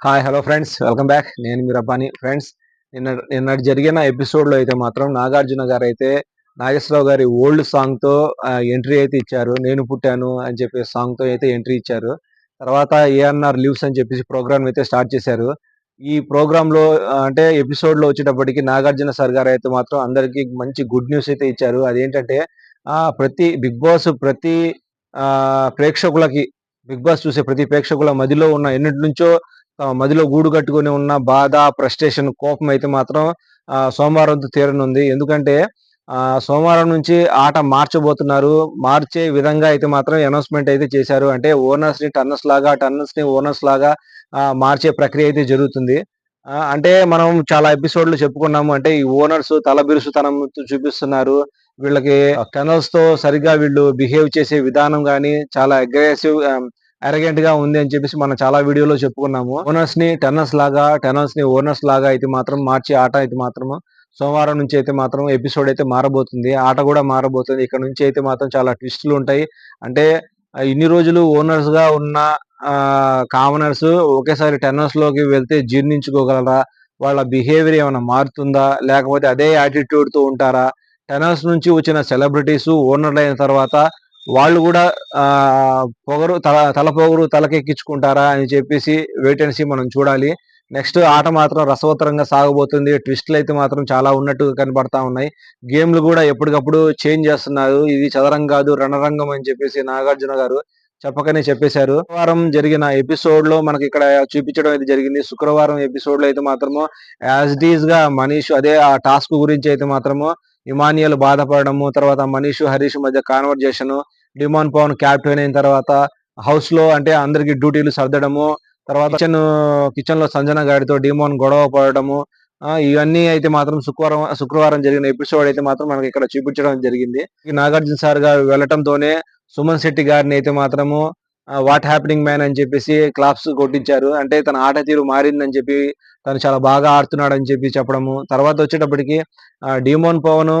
Hi hello friends welcome back నేను మీ Rabbani. Friends నిన్న నిన్నటి జరిగిన ఎపిసోడ్లో అయితే మాత్రం నాగార్జున గారు అయితే నాగేశ్వరరావు గారి ఓల్డ్ సాంగ్తో ఎంట్రీ అయితే ఇచ్చారు. నేను పుట్టాను అని చెప్పి సాంగ్తో అయితే ఎంట్రీ ఇచ్చారు. తర్వాత ఏఎన్ఆర్ లీవ్స్ అని చెప్పేసి ప్రోగ్రామ్ అయితే స్టార్ట్ చేశారు. ఈ ప్రోగ్రాంలో అంటే ఎపిసోడ్లో వచ్చేటప్పటికి నాగార్జున సార్ గారు అయితే మాత్రం అందరికి మంచి గుడ్ న్యూస్ అయితే ఇచ్చారు. అదేంటంటే ప్రతి బిగ్ బాస్ ప్రతి ప్రేక్షకులకి బిగ్ బాస్ చూసే ప్రతి ప్రేక్షకుల మదిలో ఉన్న ఎన్నిటి నుంచో మదిలో గూడు కట్టుకొని ఉన్న బాధ ఫ్రస్ట్రేషన్ కోపం అయితే మాత్రం సోమవారంతో తీరనుంది. ఎందుకంటే సోమవారం నుంచి ఆట మార్చబోతున్నారు. మార్చే విధంగా అయితే మాత్రం అనౌన్స్మెంట్ అయితే చేశారు. అంటే ఓనర్స్ని టర్నర్స్ లాగా టర్నర్స్ని ఓనర్స్ లాగా మార్చే ప్రక్రియ అయితే జరుగుతుంది. అంటే మనం చాలా ఎపిసోడ్లు చెప్పుకున్నాము. అంటే ఈ ఓనర్స్ తల బిరుసుతనం చూపిస్తున్నారు. వీళ్ళకి టనల్స్తో సరిగా వీళ్ళు బిహేవ్ చేసే విధానం గానీ చాలా అగ్రెసివ్ అరగెంట్గా ఉంది అని చెప్పేసి మనం చాలా వీడియోలో చెప్పుకున్నాము. ఓనర్స్ని టెన్నర్స్ లాగా టెన్నర్స్ని ఓనర్స్ లాగా అయితే మాత్రం మార్చి ఆట అయితే మాత్రం సోమవారం నుంచి అయితే మాత్రం ఎపిసోడ్ అయితే మారబోతుంది. ఆట కూడా మారబోతుంది. ఇక్కడ నుంచి అయితే మాత్రం చాలా ట్విస్టులు ఉంటాయి. అంటే ఇన్ని రోజులు ఓనర్స్గా ఉన్న కామనర్స్ ఒకేసారి టెన్నర్స్లోకి వెళ్తే జీర్ణించుకోగలరా? వాళ్ళ బిహేవియర్ ఏమైనా మారుతుందా? లేకపోతే అదే యాటిట్యూడ్తో ఉంటారా? టెనర్స్ నుంచి వచ్చిన సెలబ్రిటీస్ ఓనర్లు అయిన తర్వాత వాళ్ళు కూడా ఆ పొగరు తల తల పొగరు తలకెక్కించుకుంటారా అని చెప్పేసి వెయిట్ అండ్ సీ మనం చూడాలి. నెక్స్ట్ ఆట మాత్రం రసవత్తరంగా సాగబోతుంది. ట్విస్ట్లు అయితే మాత్రం చాలా ఉన్నట్టుగా కనబడతా ఉన్నాయి. గేమ్లు కూడా ఎప్పటికప్పుడు చేంజ్ చేస్తున్నారు. ఇది చదరం కాదు రణరంగం అని చెప్పేసి నాగార్జున గారు చెప్పకనే చెప్పేశారు. శుక్రవారం జరిగిన ఎపిసోడ్లో మనకి ఇక్కడ చూపించడం అయితే జరిగింది. శుక్రవారం ఎపిసోడ్లో అయితే మాత్రము యాజ్ డీజ్గా మనీష్ అదే ఆ టాస్క్ గురించి అయితే మాత్రము ఇమానియల్ బాధపడము తర్వాత మనీష్ హరీష్ మధ్య కాన్వర్జేషన్ డిమాన్ పవన్ క్యాప్టెన్ అయిన తర్వాత హౌస్లో అంటే అందరికి డ్యూటీలు సర్దడము తర్వాత కిచెన్ కిచెన్లో సంజన గారితో డిమాన్ గొడవ పడడము ఇవన్నీ అయితే మాత్రం శుక్రవారం శుక్రవారం జరిగిన ఎపిసోడ్ అయితే మాత్రం మనకి ఇక్కడ చూపించడం జరిగింది. ఈ నాగార్జున సార్ గారు వెళ్ళటంతోనే సుమన్ శెట్టి గారిని అయితే మాత్రము వాట్ హ్యాపెనింగ్ మ్యాన్ అని చెప్పేసి క్లాప్స్ కొట్టించారు. అంటే తన ఆట తీరు మారిందని చెప్పి తను చాలా బాగా ఆడుతున్నాడు అని చెప్పి చెప్పడము. తర్వాత వచ్చేటప్పటికి ఆ, డిమోన్ పవన్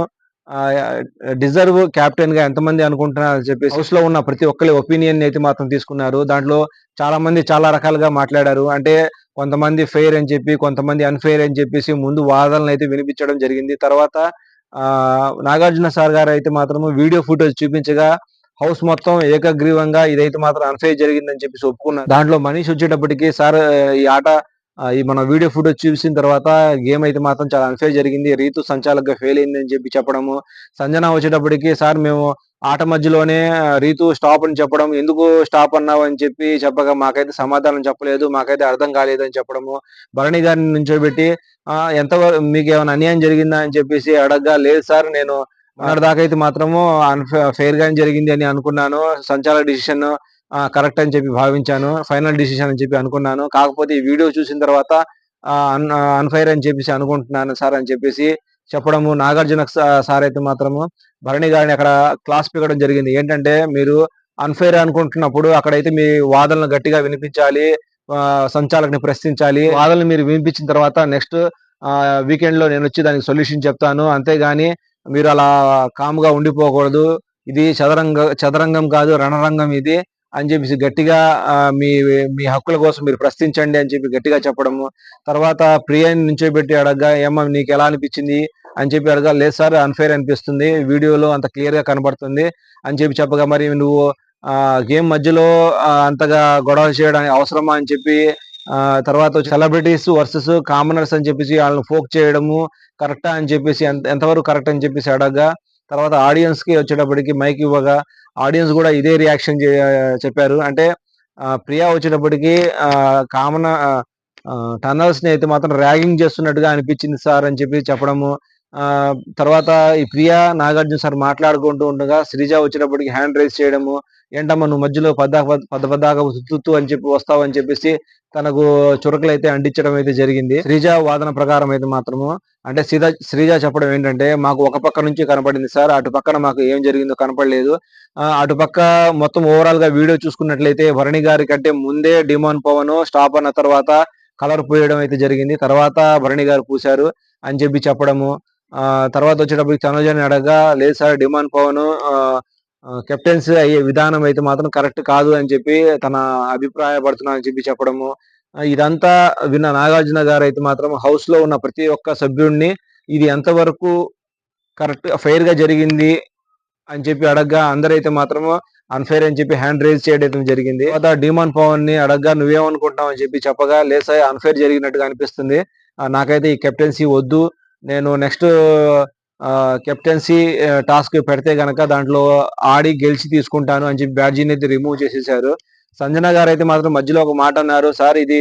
డిజర్వ్ కెప్టెన్గా ఎంతమంది అనుకుంటున్నారు అని చెప్పి హౌస్లో ఉన్న ప్రతి ఒక్కరి ఒపీనియన్ అయితే మాత్రం తీసుకున్నారు. దాంట్లో చాలా మంది చాలా రకాలుగా మాట్లాడారు. అంటే కొంతమంది ఫెయిర్ అని చెప్పి కొంతమంది అన్ఫెయిర్ అని చెప్పేసి ముందు వాదనలు అయితే వినిపించడం జరిగింది. తర్వాత ఆ నాగార్జున సార్ గారు అయితే మాత్రం వీడియో ఫుటేజ్ చూపించగా హౌస్ మొత్తం ఏకగ్రీవంగా ఇదైతే మాత్రం అన్ఫెయిర్ జరిగిందని చెప్పేసి ఒప్పుకున్నారు. దాంట్లో మనీష్ వచ్చేటప్పటికి సార్ ఈ ఆట ఈ మన వీడియో ఫుటేజ్ చూసిన తర్వాత గేమ్ అయితే మాత్రం చాలా అన్ఫేర్ జరిగింది. రీతు సంచాలకు ఫెయిల్ అయింది అని చెప్పి చెప్పడము. సంజన వచ్చేటప్పటికి సార్ మేము ఆట మధ్యలోనే రీతు స్టాప్ అని చెప్పడం. ఎందుకు స్టాప్ అన్నావు? అని చెప్పి చెప్పగా మాకైతే సమాధానం చెప్పలేదు. మాకైతే అర్థం కాలేదు అని చెప్పడము. భరణి గారిని నుంచోబెట్టి ఎంత మీకు ఏమైనా అన్యాయం జరిగిందా? అని చెప్పేసి అడగ్గా లేదు సార్ నేను మొన్నటి దాకా అయితే మాత్రము ఫెయిర్ గానే జరిగింది అని అనుకున్నాను. సంచాలక డిసిషన్ కరెక్ట్ అని చెప్పి భావించాను ఫైనల్ డిసిషన్ అని చెప్పి అనుకున్నాను. కాకపోతే ఈ వీడియో చూసిన తర్వాత అన్ఫైర్ అని చెప్పేసి అనుకుంటున్నాను సార్ అని చెప్పేసి చెప్పడము నాగార్జున సార్ అయితే మాత్రము భరణి గారిని అక్కడ క్లాస్ పీకడం జరిగింది. ఏంటంటే మీరు అన్ఫైర్ అనుకుంటున్నప్పుడు అక్కడైతే మీ వాదనలు గట్టిగా వినిపించాలి సంచాలకుని ప్రశ్నించాలి. వాదనలు మీరు వినిపించిన తర్వాత నెక్స్ట్ వీకెండ్లో నేను వచ్చి దానికి సొల్యూషన్ చెప్తాను. అంతేగాని మీరు అలా కామ్గా ఉండిపోకూడదు. ఇది చదరంగ చదరంగం కాదు రణరంగం ఇది. అని చెప్పేసి గట్టిగా మీ మీ హక్కుల కోసం మీరు ప్రశ్నించండి అని చెప్పి గట్టిగా చెప్పడము. తర్వాత ప్రియాని నుంచోబెట్టి అడగగా ఏమో నీకు ఎలా అనిపించింది? అని చెప్పి అడగా లేదు సార్ అన్ఫేర్ అనిపిస్తుంది. వీడియోలో అంత క్లియర్గా కనబడుతుంది. అని చెప్పి చెప్పగా మరి నువ్వు గేమ్ మధ్యలో అంతగా గొడవలు చేయడానికి అవసరమా? అని చెప్పి తర్వాత సెలబ్రిటీస్ వర్సెస్ కామనర్స్ అని చెప్పేసి వాళ్ళని ఫోక్ చేయడము కరెక్టా అని చెప్పేసి ఎంత ఎంతవరకు కరెక్ట్ అని చెప్పేసి అడగగా తర్వాత ఆడియన్స్కి వచ్చేటప్పటికి మైక్ ఇవ్వగా ఆడియన్స్ కూడా ఇదే రియాక్షన్ చెప్పారు. అంటే ఆ, ప్రియా వచ్చేటప్పటికి ఆ, కామన ని అయితే మాత్రం ర్యాగింగ్ చేస్తున్నట్టుగా అనిపించింది సార్ అని చెప్పి చెప్పడము తర్వాత ఈ ప్రియా నాగార్జున సార్ మాట్లాడుకుంటూ ఉండగా శ్రీజ వచ్చినప్పటికి హ్యాండ్ రైజ్ చేయడము ఏంటమ్మా నువ్వు మధ్యలో పద్దా పద పద్దాగా తుత్తు అని చెప్పి వస్తావు అని చెప్పేసి తనకు చురకలు అయితే అంటించడం అయితే జరిగింది. శ్రీజ వాదన ప్రకారం అయితే మాత్రము అంటే శ్రీజ శ్రీజ చెప్పడం ఏంటంటే మాకు ఒక పక్క నుంచి కనపడింది సార్ అటు పక్కన మాకు ఏం జరిగిందో కనపడలేదు. అటు పక్క మొత్తం ఓవరాల్గా వీడియో చూసుకున్నట్లయితే భరణి గారి కంటే ముందే డిమాన్ పవన్ స్టాప్ అన్న తర్వాత కలర్ పోయడం అయితే జరిగింది. తర్వాత భరణి గారు పూశారు అని చెప్పి చెప్పడము తర్వాత వచ్చేటప్పటికి తనుజని అడగగా లేదు సార్ డిమాండ్ పవన్ కెప్టెన్సీ అయ్యే విధానం అయితే మాత్రం కరెక్ట్ కాదు అని చెప్పి తన అభిప్రాయపడుతున్నా అని చెప్పి చెప్పడము. ఇదంతా విన్న నాగార్జున గారు అయితే మాత్రం హౌస్లో ఉన్న ప్రతి ఒక్క సభ్యుడిని ఇది ఎంతవరకు కరెక్ట్ ఫెయిర్గా జరిగింది అని చెప్పి అడగ్గా అందరైతే మాత్రం అన్ఫైర్ అని చెప్పి హ్యాండ్ రేజ్ చేయడం జరిగింది. తర్వాత డిమాన్ పవన్ని అడగ్గా నువ్వేమనుకుంటున్నావు అని చెప్పి చెప్పగా లేసా అన్ఫైర్ జరిగినట్టుగా అనిపిస్తుంది. నాకైతే ఈ కెప్టెన్సీ వద్దు. నేను నెక్స్ట్ కెప్టెన్సీ టాస్క్ పెడితే గనక దాంట్లో ఆడి గెలిచి తీసుకుంటాను అని చెప్పి బ్యాడ్జీని అయితే రిమూవ్ చేసేసారు. సంజన గారు అయితే మాత్రం మధ్యలో ఒక మాట అన్నారు సార్ ఇది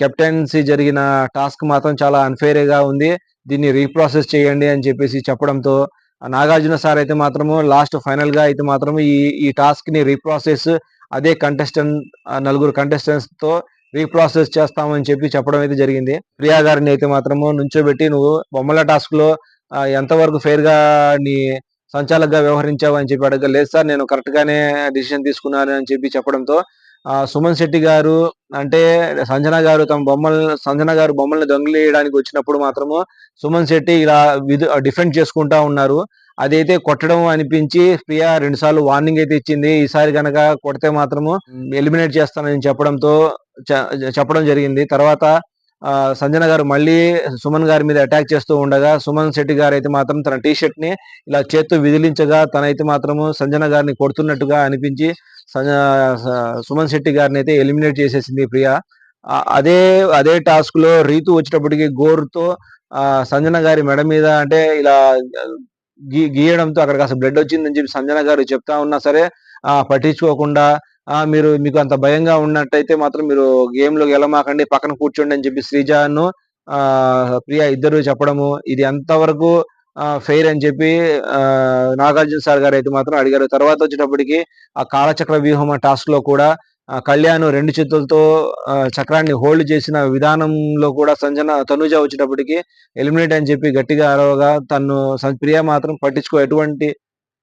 కెప్టెన్సీ జరిగిన టాస్క్ మాత్రం చాలా అన్ఫేర్గా ఉంది. దీన్ని రీప్రాసెస్ చేయండి అని చెప్పేసి చెప్పడంతో నాగార్జున సార్ అయితే మాత్రము లాస్ట్ ఫైనల్గా అయితే మాత్రం ఈ ఈ టాస్క్ని రీప్రాసెస్ అదే కంటెస్టెంట్ నలుగురు కంటెస్టెంట్స్తో రీప్రాసెస్ చేస్తామని చెప్పి చెప్పడం అయితే జరిగింది. ప్రియా గారిని అయితే మాత్రము నుంచోబెట్టి నువ్వు బొమ్మల టాస్క్లో ఎంతవరకు ఫెయిర్గా నీ సంచాలకగా వ్యవహరించావు అని చెప్పి అడగ లేదు సార్ నేను కరెక్ట్ గానే డిసిషన్ తీసుకున్నాను అని చెప్పి చెప్పడంతో ఆ, సుమన్ శెట్టి గారు అంటే సంజన గారు తమ బొమ్మలు సంజన గారు బొమ్మల్ని దొంగిలేయడానికి వచ్చినప్పుడు మాత్రము సుమన్ శెట్టి ఇలా విధు డిఫెండ్ చేసుకుంటా ఉన్నారు. అదైతే కొట్టడం అనిపించి ప్రియా రెండు సార్లు వార్నింగ్ అయితే ఇచ్చింది. ఈసారి గనక కొడితే మాత్రము ఎలిమినేట్ చేస్తానని చెప్పడంతో చెప్పడం జరిగింది. తర్వాత సంజన గారు మళ్ళీ సుమన్ గారి మీద అటాక్ చేస్తూ ఉండగా సుమన్ శెట్టి గారు అయితే మాత్రం తన టీ షర్ట్ని ఇలా చేత్తో విదిలించగా తనైతే మాత్రము సంజన గారిని కొడుతున్నట్టుగా అనిపించి సంజ- సుమన్ శెట్టి గారిని అయితే ఎలిమినేట్ చేసేసింది ప్రియా. అదే అదే టాస్క్లో రీతు వచ్చేటప్పటికి గోరుతో ఆ, సంజన గారి మెడ మీద అంటే ఇలా గీ గీయడంతో అక్కడ కాస్త బ్లడ్ వచ్చిందని చెప్పి సంజన గారు చెప్తా ఉన్నా సరే పట్టించుకోకుండా మీరు మీకు అంత భయంగా ఉన్నట్టయితే మాత్రం మీరు గేమ్లోకి వెళ్ళమాకండి పక్కన కూర్చోండి అని చెప్పి శ్రీజాను ఆ ప్రియా ఇద్దరు చెప్పడము ఇది ఎంతవరకు ఫెయిర్ అని చెప్పి నాగార్జున సార్ గారు అయితే మాత్రం అడిగారు. తర్వాత వచ్చేటప్పటికి ఆ కాలచక్ర వ్యూహం టాస్క్లో కూడా కళ్యాణ్ రెండు చేతులతో ఆ, చక్రాన్ని హోల్డ్ చేసిన విధానంలో కూడా సంజన తనుజ వచ్చేటప్పటికి ఎలిమినేట్ అని చెప్పి గట్టిగా అరవగా తను సం- ప్రియా మాత్రం పట్టించుకో ఎటువంటి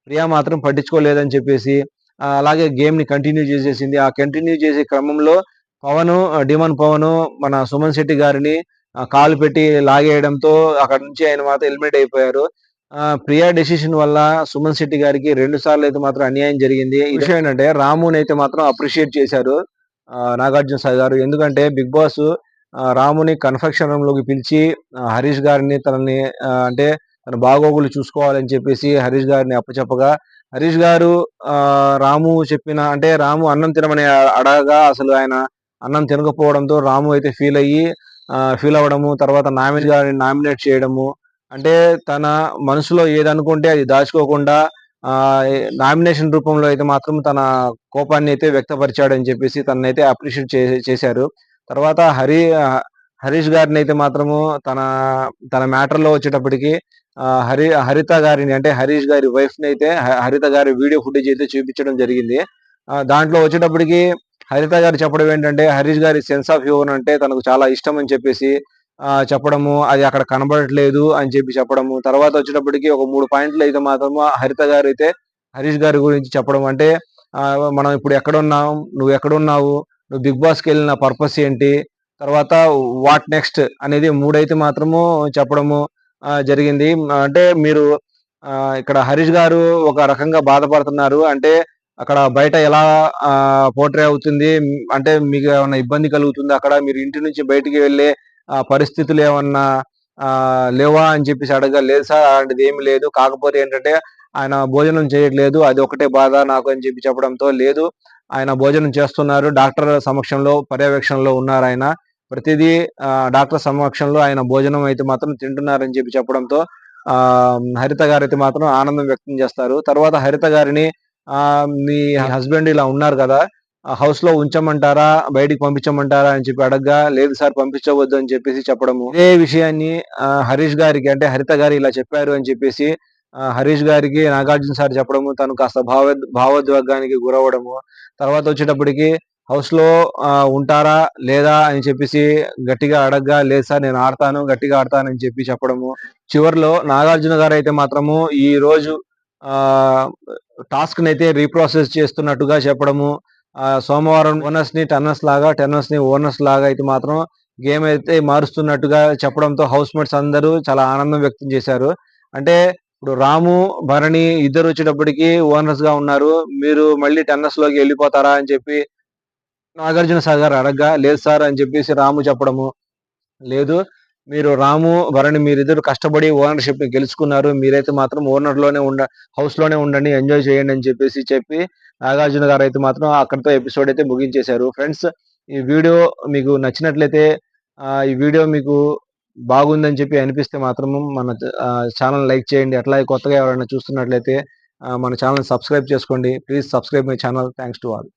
ప్రియా మాత్రం పట్టించుకోలేదని చెప్పేసి అలాగే గేమ్ని కంటిన్యూ చేసేసింది. ఆ కంటిన్యూ చేసే క్రమంలో పవన్ డిమన్ పవన్ మన సుమన్ శెట్టి గారిని కాలు పెట్టి లాగేయడంతో అక్కడ నుంచి ఆయన మాత్రం ఎలిమినేట్ అయిపోయారు. ప్రియా డెసిషన్ వల్ల సుమన్ శెట్టి గారికి రెండు సార్లు అయితే మాత్రం అన్యాయం జరిగింది. విషయం ఏంటంటే రాముని అయితే మాత్రం అప్రిషియేట్ చేశారు ఆ, నాగార్జున సాయి గారు. ఎందుకంటే బిగ్ బాస్ రాముని కన్ఫెక్షన్ రూమ్లోకి పిలిచి హరీష్ గారిని తనని అంటే తన బాగోగులు చూసుకోవాలని చెప్పేసి హరీష్ గారిని అప్పచెప్పగా హరీష్ గారు ఆ రాము చెప్పిన అంటే రాము అన్నం తినమని అడగగా అసలు ఆయన అన్నం తినకపోవడంతో రాము అయితే ఫీల్ అయ్యి ఫీల్ అవ్వడము తర్వాత నామినేట్ గారిని నామినేట్ చేయడము అంటే తన మనసులో ఏదనుకుంటే అది దాచుకోకుండా ఆ నామినేషన్ రూపంలో అయితే మాత్రం తన కోపాన్ని అయితే వ్యక్తపరిచాడు అని చెప్పేసి తనైతే అప్రిషియేట్ చేశారు. తర్వాత హరి హరీష్ గారిని అయితే మాత్రము తన తన మ్యాటర్లో వచ్చేటప్పటికి హరి హరిత గారిని అంటే హరీష్ గారి వైఫ్ని అయితే హరిత గారి వీడియో ఫుటేజ్ అయితే చూపించడం జరిగింది. దాంట్లో వచ్చేటప్పటికి హరిత గారు చెప్పడం ఏంటంటే హరీష్ గారి సెన్స్ ఆఫ్ హ్యూమర్ అంటే తనకు చాలా ఇష్టం అని చెప్పేసి చెప్పడము అది అక్కడ కనబడట్లేదు అని చెప్పి చెప్పడము. తర్వాత వచ్చేటప్పటికి ఒక మూడు పాయింట్లు అయితే మాత్రము హరిత గారు అయితే హరీష్ గారి గురించి చెప్పడం. అంటే మనం ఇప్పుడు ఎక్కడున్నాం నువ్వు ఎక్కడున్నావు నువ్వు బిగ్ బాస్కి వెళ్ళిన పర్పస్ ఏంటి తర్వాత వాట్ నెక్స్ట్ అనేది మూడైతే మాత్రము చెప్పడము జరిగింది. అంటే మీరు ఇక్కడ హరీష్ గారు ఒక రకంగా బాధపడుతున్నారు. అంటే అక్కడ బయట ఎలా పోట్రే అవుతుంది? అంటే మీకు ఏమైనా ఇబ్బంది కలుగుతుంది? అక్కడ మీరు ఇంటి నుంచి బయటికి వెళ్ళే పరిస్థితులు ఏమన్నా ఆ, లేవా అని చెప్పేసి అడగా లేదు సార్ అలాంటిది ఏమి లేదు. కాకపోతే ఏంటంటే ఆయన భోజనం చేయట్లేదు అది ఒకటే బాధ నాకు అని చెప్పి చెప్పడంతో లేదు. ఆయన భోజనం చేస్తున్నారు. డాక్టర్ సమక్షంలో పర్యవేక్షణలో ఉన్నారు ఆయన. ప్రతిదీ ఆ, డాక్టర్ సమక్షంలో ఆయన భోజనం అయితే మాత్రం తింటున్నారని చెప్పి చెప్పడంతో ఆ హరిత గారు అయితే మాత్రం ఆనందం వ్యక్తం చేస్తారు. తర్వాత హరిత గారిని ఆ మీ హస్బెండ్ ఇలా ఉన్నారు కదా హౌస్లో ఉంచమంటారా? బయటికి పంపించమంటారా అని చెప్పి అడగ్గా లేదు సార్ పంపించవద్దు అని చెప్పేసి చెప్పడము. ఇదే విషయాన్ని హరీష్ గారికి అంటే హరిత గారు ఇలా చెప్పారు అని చెప్పేసి హరీష్ గారికి నాగార్జున సార్ చెప్పడము తను కాస్త భావ భావోద్వేగానికి గురవడము తర్వాత వచ్చేటప్పటికి హౌస్లో ఆ, ఉంటారా? లేదా? అని చెప్పేసి గట్టిగా అడగ్గా లేదు సార్ నేను ఆడతాను గట్టిగా ఆడతాను అని చెప్పి చెప్పడము. చివరిలో నాగార్జున గారు అయితే మాత్రము ఈ రోజు ఆ టాస్క్ అయితే రీప్రాసెస్ చేస్తున్నట్టుగా చెప్పడము. సోమవారం ఓనర్స్ని టర్నర్స్ లాగా టెర్నర్స్ని ఓనర్స్ లాగా అయితే మాత్రం గేమ్ అయితే మారుస్తున్నట్టుగా చెప్పడంతో హౌస్ మేట్స్ అందరూ చాలా ఆనందం వ్యక్తం చేశారు. అంటే ఇప్పుడు రాము భరణి ఇద్దరు వచ్చేటప్పటికి ఓనర్స్గా ఉన్నారు. మీరు మళ్ళీ టెన్నర్స్లోకి వెళ్ళిపోతారా అని చెప్పి నాగార్జున సాగర్ అడగ్గా లేదు సార్ అని చెప్పేసి రాము చెప్పడము లేదు. మీరు రాము భరణి మీరిద్దరు కష్టపడి ఓనర్షిప్ని గెలుచుకున్నారు. మీరైతే మాత్రం ఓనర్లోనే ఉండ హౌస్లోనే ఉండండి ఎంజాయ్ చేయండి అని చెప్పేసి చెప్పి నాగార్జున గారు అయితే మాత్రం అక్కడితో ఎపిసోడ్ అయితే ముగించేశారు. ఫ్రెండ్స్ ఈ వీడియో మీకు నచ్చినట్లయితే ఈ వీడియో మీకు బాగుందని చెప్పి అనిపిస్తే మాత్రం మన ఛానల్ లైక్ చేయండి. అట్లాగే కొత్తగా ఎవరైనా చూస్తున్నట్లయితే మన ఛానల్ సబ్స్క్రైబ్ చేసుకోండి. Please subscribe my channel thanks to all